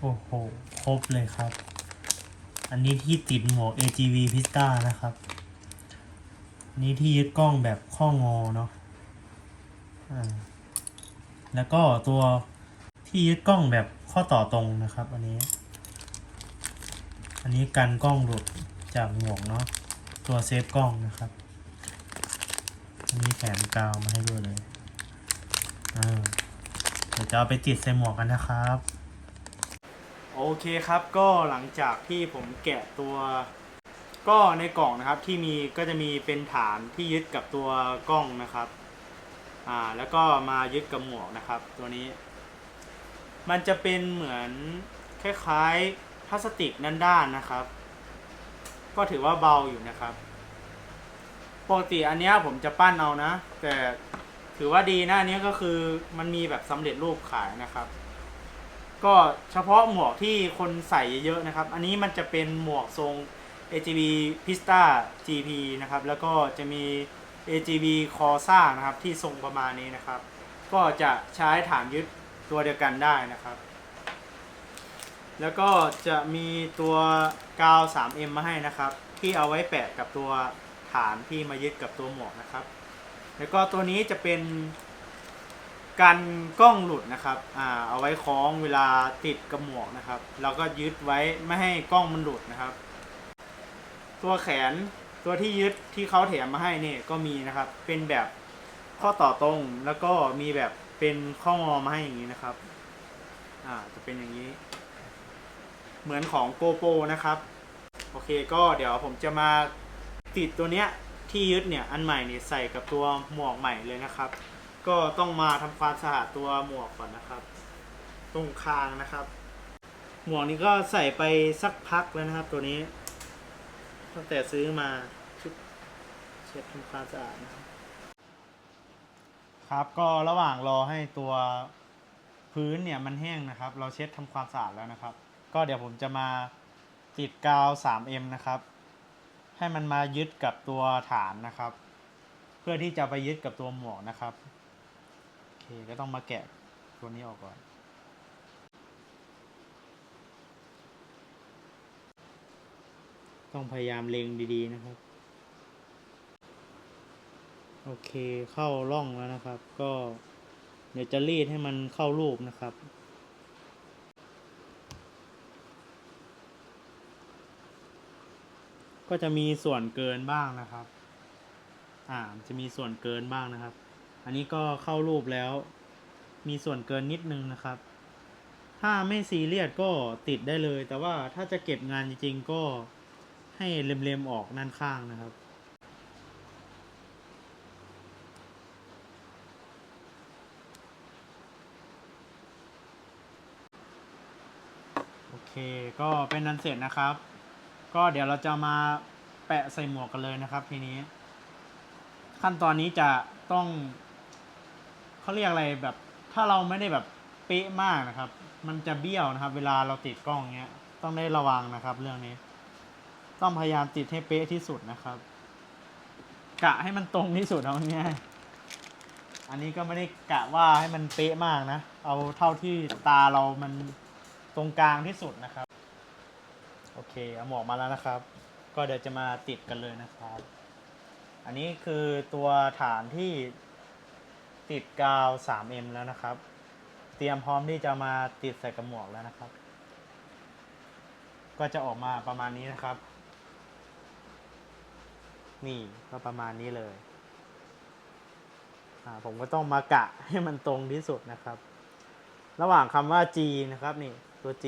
โอ้โห ครบเลยครับ อันนี้ที่ติดหมวก AGV Pista นะครับนนี้ที่ยึดกล้องแบบข้องอเนาะอ่าแล้วก็ตัวที่ยึดกล้องแบบข้อต่อตรงนะครับ อันนี้ อันนี้กันกล้องหลุดจากหมวกเนาะตัวเซฟกล้องนะครับอันนี้แถมกาวมาให้ด้วยเลยอ่าเดี๋ยวจะเอาไปติดใส่หมวกกันนะครับ โอเคครับก็หลังจากที่ผมแกะตัว ก็ในกล่องนะครับที่มีก็จะมีเป็นฐานที่ยึดกับตัวกล้องนะครับอ่าแล้วก็มายึดกับหมวกนะครับ ตัวนี้ มันจะเป็นเหมือนคล้ายๆพลาสติกด้านๆนะครับ ก็ถือว่าเบาอยู่นะครับปกติอันเนี้ยผมจะปั้นเอานะ แต่ถือว่าดีนะอันเนี้ยก็คือมันมีแบบสำเร็จรูปขายนะครับ ก็เฉพาะหมวกที่คนใส่เยอะๆนะครับ อันนี้มันจะเป็นหมวกทรง AGV Pista GP นะครับ แล้วก็จะมี AGV Corsa นะครับ ที่ทรงประมาณนี้นะครับ ก็จะใช้ฐานยึดตัวเดียวกันได้นะครับ แล้วก็จะมีตัวกาว 3M มาให้นะครับ ที่เอาไว้แปะกับตัวฐานที่มายึดกับตัวหมวกนะครับ แล้วก็ตัวนี้จะเป็น กันกล้องหลุดนะครับอ่าเอาไว้คล้องเวลาติดกับหมวกนะครับเราก็ยึดไว้ไม่ให้กล้องมันหลุดนะครับ ตัวแขนตัวที่ยึดที่เขาแถมมาให้นี่ก็มีนะครับ เป็นแบบข้อต่อตรงแล้วก็มีแบบเป็นข้องอมาให้อย่างนี้นะครับอ่าจะเป็นอย่างนี้ เหมือนของโกโปนะครับโอเคก็เดี๋ยวผมจะมาติดตัวเนี้ยที่ยึดเนี่ยอันใหม่เนี่ยใส่กับตัวหมวกใหม่เลยนะครับ ก็ต้องมาทำความสะอาดตัวหมวกก่อนนะครับ ตรงคางนะครับ หมวกนี้ก็ใส่ไปสักพักแล้วนะครับ ตัวนี้ตั้งแต่ซื้อมาชุดเช็ดทำความสะอาดนะครับ ครับก็ระหว่างรอให้ตัวพื้นเนี่ยมันแห้งนะครับ เราเช็ดทำความสะอาดแล้วนะครับ ก็เดี๋ยวผมจะมาติดกาว 3M นะครับ ให้มันมายึดกับตัวฐานนะครับ เพื่อที่จะไปยึดกับตัวหมวกนะครับ ก็ต้องมาแกะตัวนี้ออกก่อน ต้องพยายามเล็งดีๆนะครับ โอเคเข้าร่องแล้วนะครับ ก็เดี๋ยวจะรีดให้มันเข้ารูปนะครับก็จะมีส่วนเกินบ้างนะครับ อ่า จะมีส่วนเกินบ้างนะครับ อันนี้ก็เข้ารูปแล้ว มีส่วนเกินนิดนึงนะครับ ถ้าไม่ซีเรียสก็ติดได้เลย แต่ว่าถ้าจะเก็บงานจริงๆก็ให้เล็มๆออกด้านข้างนะครับโอเคก็เป็นนันเสร็จนะครับ ก็เดี๋ยวเราจะมาแปะใส่หมวกกันเลยนะครับทีนี้ ขั้นตอนนี้จะต้อง เขาเรียกอะไรแบบ ถ้าเราไม่ได้แบบเป๊ะมากนะครับ มันจะเบี้ยวนะครับ เวลาเราติดกล้องเงี้ย ต้องได้ระวังนะครับ เรื่องนี้ ต้องพยายามติดให้เป๊ะที่สุดนะครับ กะให้มันตรงที่สุดเอาง่ายอันนี้ก็ไม่ได้กะว่าให้มันเป๊ะมากนะ เอาเท่าที่ตาเรามันตรงกลางที่สุดนะครับ โอเค เอาหมวกมาแล้วนะครับ ก็เดี๋ยวจะมาติดกันเลยนะครับ อันนี้คือตัวฐานที่ ติดกาว 3M แล้วนะครับ เตรียมพร้อมที่จะมาติดใส่กระหมวกแล้วนะครับ ก็จะออกมาประมาณนี้นะครับ นี่ก็ประมาณนี้เลยอ่าผมก็ต้องมากะให้มันตรงที่สุดนะครับ ระหว่างคำว่า G นะครับนี่ตัว G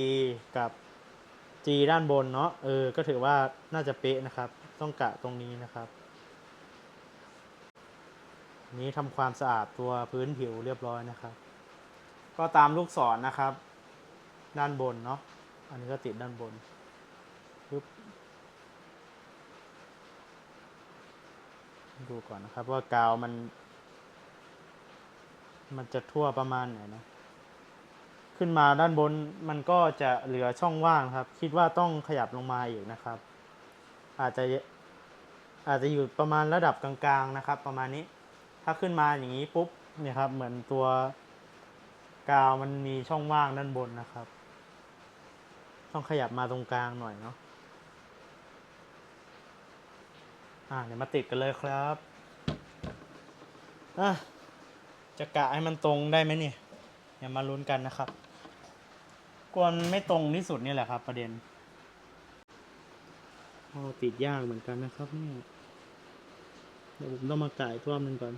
กับ G ด้านบนเนาะเออ ก็ถือว่าน่าจะเป๊ะนะครับ ต้องกะตรงนี้นะครับ นี้ทำความสะอาดตัวพื้นผิวเรียบร้อยนะครับ ก็ตามลูกศรนนะครับ ด้านบนเนาะอันนี้ก็ติดด้านบนปึ๊บดูก่อนนะครับว่ากาวมัน มันจะทั่วประมาณไหนนะขึ้นมาด้านบนมันก็จะเหลือช่องว่างครับ คิดว่าต้องขยับลงมาอีกนะครับ อาจจะอาจจะอยู่ประมาณระดับกลางๆนะครับ ประมาณนี้ ถ้าขึ้นมาอย่างนี้ปุ๊บเนี่ยครับเหมือนตัวกาวมันมีช่องว่างด้านบนนะครับ ต้องขยับมาตรงกลางหน่อยเนาะอ่าเดี๋ยวมาติดกันเลยครับอะจะกะให้มันตรงได้ไหมเนี่ยเดี๋ยวมาลุ้นกันนะครับกวนไม่ตรงที่สุดนี่แหละครับ ประเด็นโอ้ติดยากเหมือนกันนะครับเนี่ยเดี๋ยวผมต้องมาก่ายท่วมหนึ่งก่อน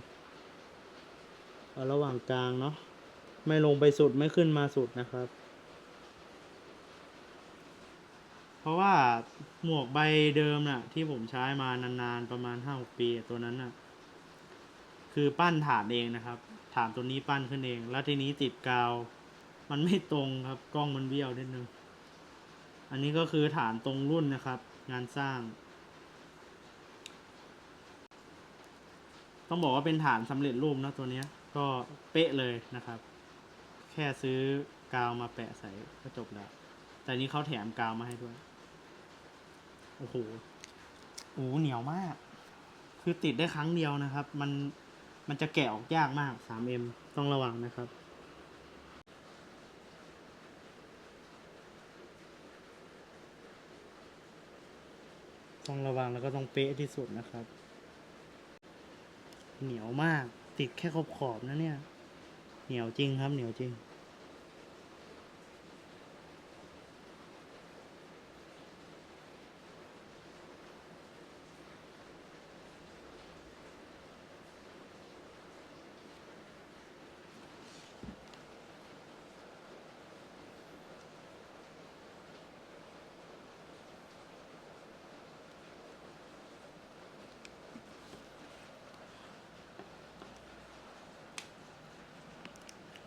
ระหว่างกลางเนาะไม่ลงไปสุดไม่ขึ้นมาสุดนะครับ เพราะว่าหมวกใบเดิมน่ะ ที่ผมใช้มานานๆประมาณห้าหกปีตัวนั้นน่ะ คือปั้นฐานเองนะครับฐานตัวนี้ปั้นขึ้นเอง แล้วทีนี้ติดกาว มันไม่ตรงครับ กล้องมันเบี้ยวนิดนึง อันนี้ก็คือฐานตรงรุ่นนะครับ งานสร้าง ต้องบอกว่าเป็นฐานสำเร็จรูปนะตัวเนี้ย ก็เป๊ะเลยนะครับ แค่ซื้อกาวมาแปะใส่ก็จบแล้ว แต่นี้เขาแถมกาวมาให้ด้วย โอ้โหโอ้โหเหนียวมาก คือติดได้ครั้งเดียวนะครับ มันมันจะแกะออกยากมาก 3M ต้องระวังนะครับต้องระวังแล้วก็ต้องเป๊ะที่สุดนะครับ เหนียวมาก ติดแค่ขอบขอบๆนะเนี่ย เหนียวจริงครับเหนียวจริง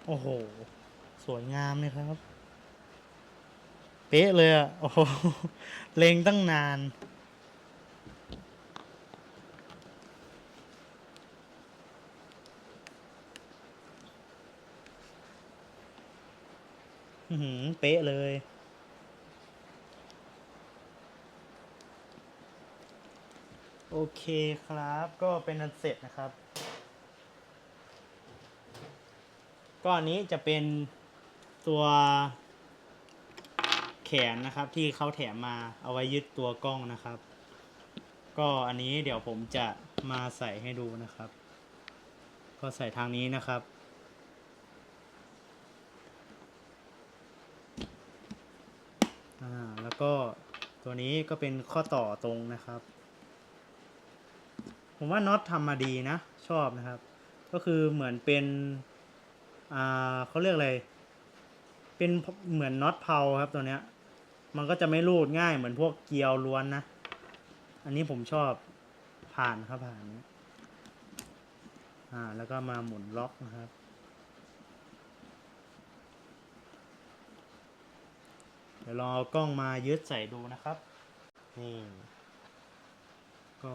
โอ้โห สวยงามเลยครับ เป๊ะเลยอะ โอ้โห เลงตั้งนาน อือหือเป๊ะเลยโอเคครับ ก็เป็นอันเสร็จนะครับ ก็อันนี้จะเป็นตัวแขนนะครับที่เขาแถมมาเอาไว้ยึดตัวกล้องนะครับ ก็อันนี้เดี๋ยวผมจะมาใส่ให้ดูนะครับ ก็ใส่ทางนี้นะครับ อ่าแล้วก็ตัวนี้ก็เป็นข้อต่อตรงนะครับ ผมว่าน็อตทำมาดีนะ ชอบนะครับ ก็คือเหมือนเป็น อ่าเขาเรียกอะไร เป็นเหมือนน็อตเพาครับตัวเนี้ย มันก็จะไม่รูดง่ายเหมือนพวกเกลียวล้วนนะ อันนี้ผมชอบผ่านครับผ่านนี้อ่าแล้วก็มาหมุนล็อกนะครับ เดี๋ยวลองเอากล้องมายึดใส่ดูนะครับ นี่ ก็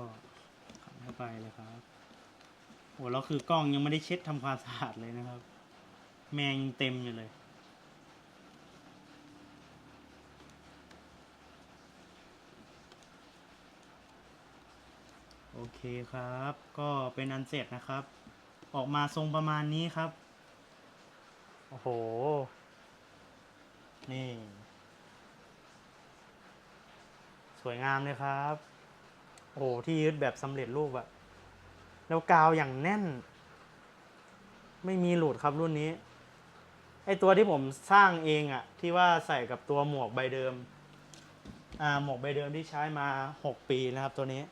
ขันเข้าไปเลยครับโอ้แล้วคือกล้องยังไม่ได้เช็ดทำความสะอาดเลยนะครับ แมงเต็มอยู่เลย โอเคครับ ก็เป็นอันเสร็จนะครับ ออกมาทรงประมาณนี้ครับ โอ้โห นี่ สวยงามเลยครับ โอ้โห ที่ยึดแบบสำเร็จรูปอะแล้วกาวอย่างแน่น ไม่มีหลุดครับรุ่นนี้ ไอตัวที่ผมสร้างเองอะที่ว่าใส่กับตัวหมวกใบเดิม อ่าหมวกใบเดิมที่ใช้มาหกปีนะครับตัวนี้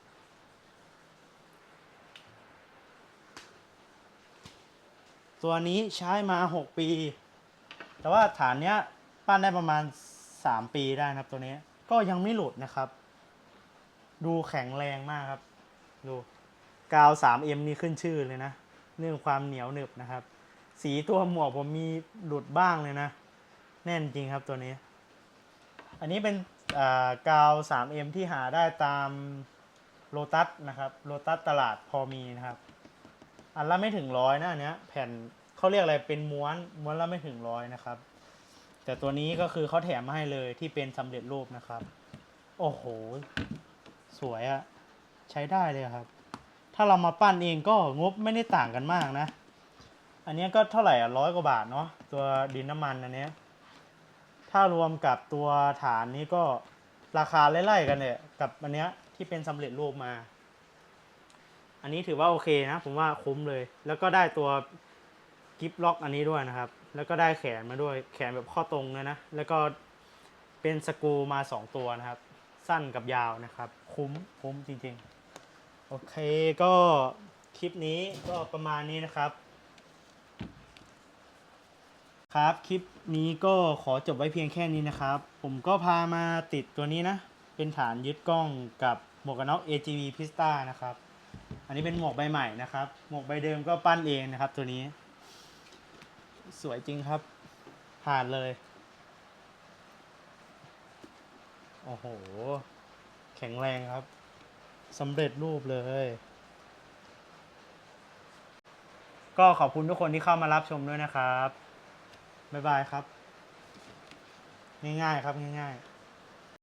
ตัวนี้ใช้มาหกปี แต่ว่าฐานเนี้ยปั้นได้ประมาณสามปีได้นะครับตัวนี้ ก็ยังไม่หลุดนะครับ ดูแข็งแรงมากครับ ดู กาว 3M นี่ขึ้นชื่อเลยนะ เรื่องความเหนียวหนึบนะครับ สีตัวหมวกผมมีหลุดบ้างเลยนะ แน่นจริงครับตัวนี้ อันนี้เป็นกาว 3M ที่หาได้ตามโลตัสนะครับโลตัสตลาดพอมีนะครับ อันละไม่ถึงร้อยนะอันเนี้ยแผ่นเขาเรียกอะไรเป็นม้วนม้วนละไม่ถึงร้อยนะครับ แต่ตัวนี้ก็คือเขาแถมมาให้เลยที่เป็นสำเร็จรูปนะครับ โอ้โห สวยอะใช้ได้เลยครับ ถ้าเรามาปั้นเองก็งบไม่ได้ต่างกันมากนะ อันนี้ก็เท่าไหร่อะร้อยกว่าบาทเนาะตัวดินน้ำมันอันนี้ถ้ารวมกับตัวฐานนี้ก็ราคาไล่ๆกันเนี่ยกับอันเนี้ยที่เป็นสำเร็จรูปมา อันนี้ถือว่าโอเคนะ ผมว่าคุ้มเลย แล้วก็ได้ตัวกิฟล็อกอันนี้ด้วยนะครับ แล้วก็ได้แขนมาด้วยแขนแบบข้อตรงเลยนะ แล้วก็เป็นสกูมาสองตัวนะครับ สั้นกับยาวนะครับ คุ้มคุ้มจริงๆ โอเคก็คลิปนี้ก็ประมาณนี้นะครับ ครับคลิปนี้ก็ขอจบไว้เพียงแค่นี้นะครับ ผมก็พามาติดตัวนี้นะ เป็นฐานยึดกล้องกับหมวกกันน็อก AGV Pista นะครับ อันนี้เป็นหมวกใบใหม่นะครับ หมวกใบเดิมก็ปั้นเองนะครับตัวนี้ สวยจริงครับ ผ่านเลย โอ้โห แข็งแรงครับสำเร็จรูปเลย ก็ขอบคุณทุกคนที่เข้ามารับชมด้วยนะครับ บ๊ายบายครับ ง่ายๆครับง่ายๆ